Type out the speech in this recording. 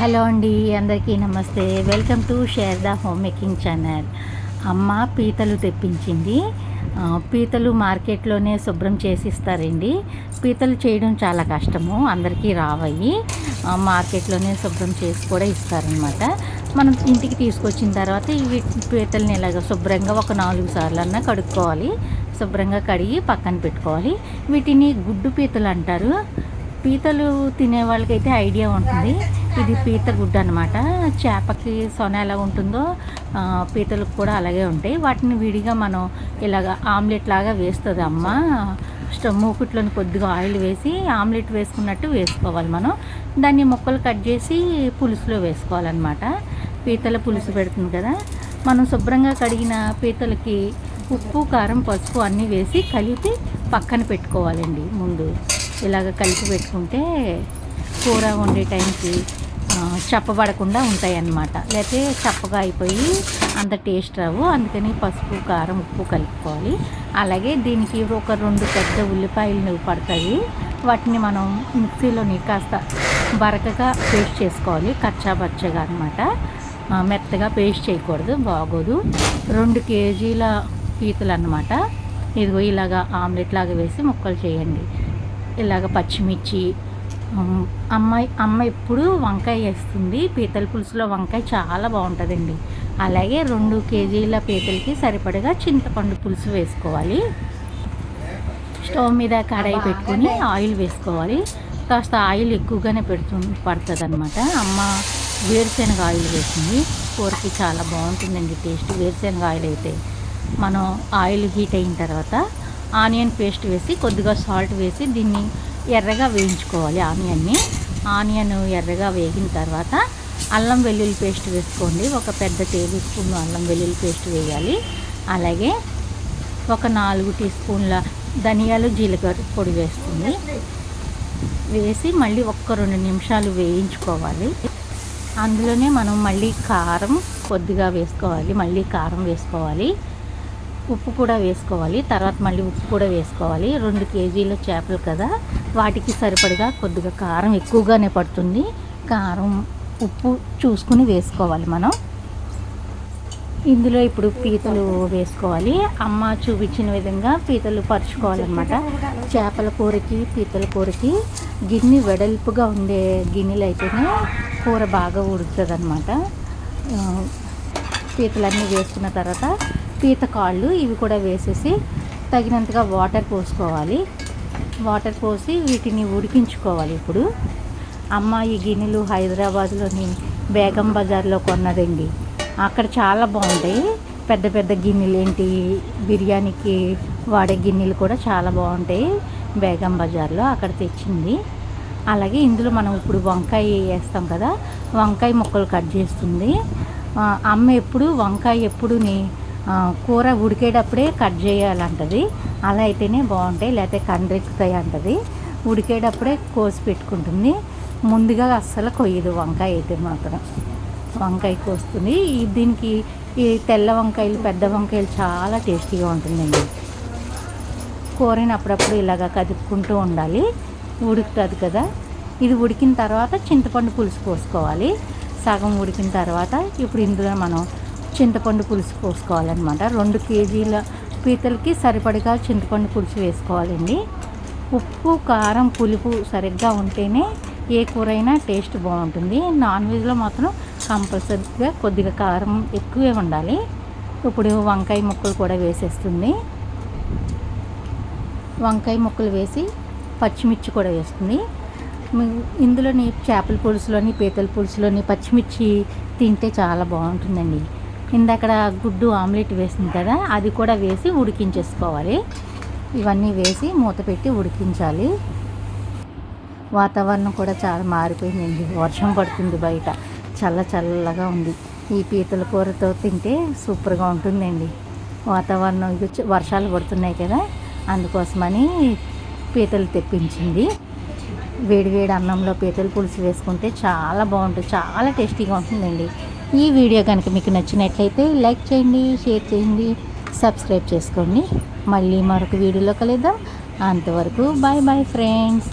Hello అండి అందరికీ నమస్తే. Welcome to share the home making channel. అమ్మ పీతలు తెప్పించింది. పీతలు మార్కెట్లోనే శుభ్రం చేసి ఇస్తారండి పీతలు చేయడం చాలా కష్టము అందరికీ రావయి మార్కెట్లోనే శుభ్రం చేసి కూడా ఇస్తారనమాట. మనం ఇంటికి తీసుకొచ్చిన తర్వాత ఇవి పీతల్ని ఇలాగ శుభ్రంగా ఒక నాలుగు సార్లు అన్నా కడుక్కోవాలి. శుభ్రంగా కడిగి పక్కన పెట్టుకోవాలి. వీటిని గుడ్డు పీతలు అంటారు. పీతలు తినే వాళ్ళకైతే ఐడియా ఉంటుంది. ఇది పీత గుడ్డ అనమాట చేపకి సొన ఎలా ఉంటుందో ఆ, పీతలకు కూడా అలాగే ఉంటాయి. వాటిని విడిగా మనం ఇలాగ ఆమ్లెట్ లాగా వేస్తుంది అమ్మ. స్టవ్ మూకుట్లోని కొద్దిగా ఆయిల్ వేసి ఆమ్లెట్ వేసుకున్నట్టు వేసుకోవాలి మనం. దాన్ని ముక్కలు కట్ చేసి పులుసులో వేసుకోవాలన్నమాట. పీతల పులుసు పెడుతుంది కదా. మనం శుభ్రంగా కడిగిన పీతలకి ఉప్పు కారం పసుపు అన్నీ వేసి కలిపి పక్కన పెట్టుకోవాలండి ముందు. ఇలాగ కలిపి పెట్టుకుంటే కూర వండే టైంకి చప్పబడకుండా ఉంటాయి అన్నమాట లేకపోతే చప్పగా అయిపోయి అంత టేస్ట్ రావు. అందుకని పసుపు కారం ఉప్పు కలుపుకోవాలి. అలాగే దీనికి ఒక రెండు పెద్ద ఉల్లిపాయలు పడతాయి. వాటిని మనం మిక్సీలోని కాస్త బరకగా పేస్ట్ చేసుకోవాలి. కచ్చాబచ్చగా అనమాట మెత్తగా పేస్ట్ చేయకూడదు. బాగోదు. రెండు కేజీల పీతలు అన్నమాట. ఇదిగో ఇలాగా ఆమ్లెట్ లాగా వేసి ముక్కలు చేయండి. ఇలాగ పచ్చిమిర్చి అమ్మాయి అమ్మ ఎప్పుడు వంకాయ వేస్తుంది. పీతల పులుసులో వంకాయ చాలా బాగుంటుందండి. అలాగే రెండు కేజీల పీతలకి సరిపడగా చింతపండు పులుసు వేసుకోవాలి. స్టవ్ మీద కడాయి పెట్టుకొని ఆయిల్ వేసుకోవాలి. కాస్త ఆయిల్ ఎక్కువగానే పెడుతు పడుతుంది అనమాట అమ్మ వేరుశెనగ ఆయిల్ వేసింది. కూరకి చాలా బాగుంటుందండి టేస్ట్. వేరుశెనగ ఆయిల్ అయితే మనం ఆయిల్ హీట్ అయిన తర్వాత ఆనియన్ పేస్ట్ వేసి కొద్దిగా సాల్ట్ వేసి దీన్ని ఎర్రగా వేయించుకోవాలి ఆనియన్ని. ఆనియన్ ఎర్రగా వేగిన తర్వాత అల్లం వెల్లుల్లి పేస్ట్ వేసుకోండి. ఒక పెద్ద టేబుల్ స్పూన్ అల్లం వెల్లుల్లి పేస్ట్ వేయాలి. అలాగే ఒక నాలుగు టీ స్పూన్ల ధనియాలు జీలకర్ర పొడి వేస్తుంది. వేసి మళ్ళీ ఒక్క రెండు నిమిషాలు వేయించుకోవాలి. అందులోనే మనం మళ్ళీ కారం కొద్దిగా వేసుకోవాలి. మళ్ళీ కారం వేసుకోవాలి. ఉప్పు కూడా వేసుకోవాలి తర్వాత మళ్ళీ ఉప్పు కూడా వేసుకోవాలి. రెండు కేజీల చేపలు కదా వాటికి సరిపడగా కొద్దిగా కారం ఎక్కువగానే పడుతుంది. కారం ఉప్పు చూసుకుని వేసుకోవాలి మనం. ఇందులో ఇప్పుడు పీతలు వేసుకోవాలి. అమ్మ చూపించిన విధంగా పీతలు పరుచుకోవాలన్నమాట. చేపల కూరకి పీతల కూరకి గిన్నె వెడల్పుగా ఉండే గిన్నెలు అయితేనే కూర బాగా ఉడుతుంది అనమాట పీతలన్నీ వేసుకున్న తర్వాత పీత కాళ్ళు ఇవి కూడా వేసేసి తగినంతగా వాటర్ పోసుకోవాలి. వాటర్ పోసి వీటిని ఉడికించుకోవాలి ఇప్పుడు. అమ్మ ఈ గిన్నెలు హైదరాబాద్లోని బేగం బజార్లో కొన్నదండి. అక్కడ చాలా బాగుంటాయి. పెద్ద పెద్ద గిన్నెలు ఏంటి బిర్యానీకి వాడే గిన్నెలు కూడా చాలా బాగుంటాయి. బేగం బజార్లో అక్కడ తెచ్చింది. అలాగే ఇందులో మనం ఇప్పుడు వంకాయ వేస్తాం కదా వంకాయ ముక్కలు కట్ చేస్తుంది. అమ్మ ఎప్పుడు వంకాయ ఎప్పుడుని నీ కూర ఉడికేటప్పుడే కట్ చేయాలంటది. అలా అయితేనే బాగుంటాయి లేకపోతే కండ్రెక్కుతాయి అంటది. ఉడికేటప్పుడే కోసి పెట్టుకుంటుంది. ముందుగా అస్సలు కొయ్యదు వంకాయ అయితే మాత్రం. వంకాయ కోస్తుంది. ఈ దీనికి ఈ తెల్ల వంకాయలు పెద్ద వంకాయలు చాలా టేస్టీగా ఉంటుందండి. కూరని అప్పుడప్పుడు ఇలాగ కదుపుకుంటూ ఉండాలి. ఉడుకుతుంది కదా. ఇది ఉడికిన తర్వాత చింతపండు పులుసు పోసుకోవాలి. సగం ఉడికిన తర్వాత ఇప్పుడు ఇందులో మనం చింతపండు పులుసు పోసుకోవాలన్నమాట. రెండు కేజీల పీతలకి సరిపడగా చింతపండు పులుసు వేసుకోవాలండి. ఉప్పు కారం పులుపు సరిగ్గా ఉంటేనే ఏ కూర అయినా టేస్ట్ బాగుంటుంది. నాన్ వెజ్లో మాత్రం కంపల్సరీగా కొద్దిగా కారం ఎక్కువే ఉండాలి. ఇప్పుడు వంకాయ ముక్కలు కూడా వేసేస్తుంది. వంకాయ ముక్కలు వేసి పచ్చిమిర్చి కూడా వేస్తుంది. ఇందులోని చేపల పులుసులోని పీతల పులుసులోని పచ్చిమిర్చి తింటే చాలా బాగుంటుందండి. ఇందక్కడ గుడ్డు ఆమ్లెట్ వేసింది కదా అది కూడా వేసి ఉడికించేసుకోవాలి. ఇవన్నీ వేసి మూత పెట్టి ఉడికించాలి. వాతావరణం కూడా చాలా మారిపోయిందండి. వర్షం పడుతుంది బయట. చల్ల చల్లగా ఉంది. ఈ పీతల కూరతో తింటే సూపర్గా ఉంటుందండి. వాతావరణం వర్షాలు పడుతున్నాయి కదా అందుకోసమని పీతలు తెప్పించింది. వేడివేడి అన్నంలో పీతల పులుసు వేసుకుంటే చాలా బాగుంటుంది. చాలా టేస్టీగా ఉంటుందండి. ఈ వీడియో కనుక మీకు నచ్చినట్లయితే లైక్ చేయండి షేర్ చేయండి సబ్స్క్రైబ్ చేసుకోండి. మళ్ళీ మరొక వీడియోలో కలుద్దాం. అంతవరకు బాయ్ బాయ్ ఫ్రెండ్స్.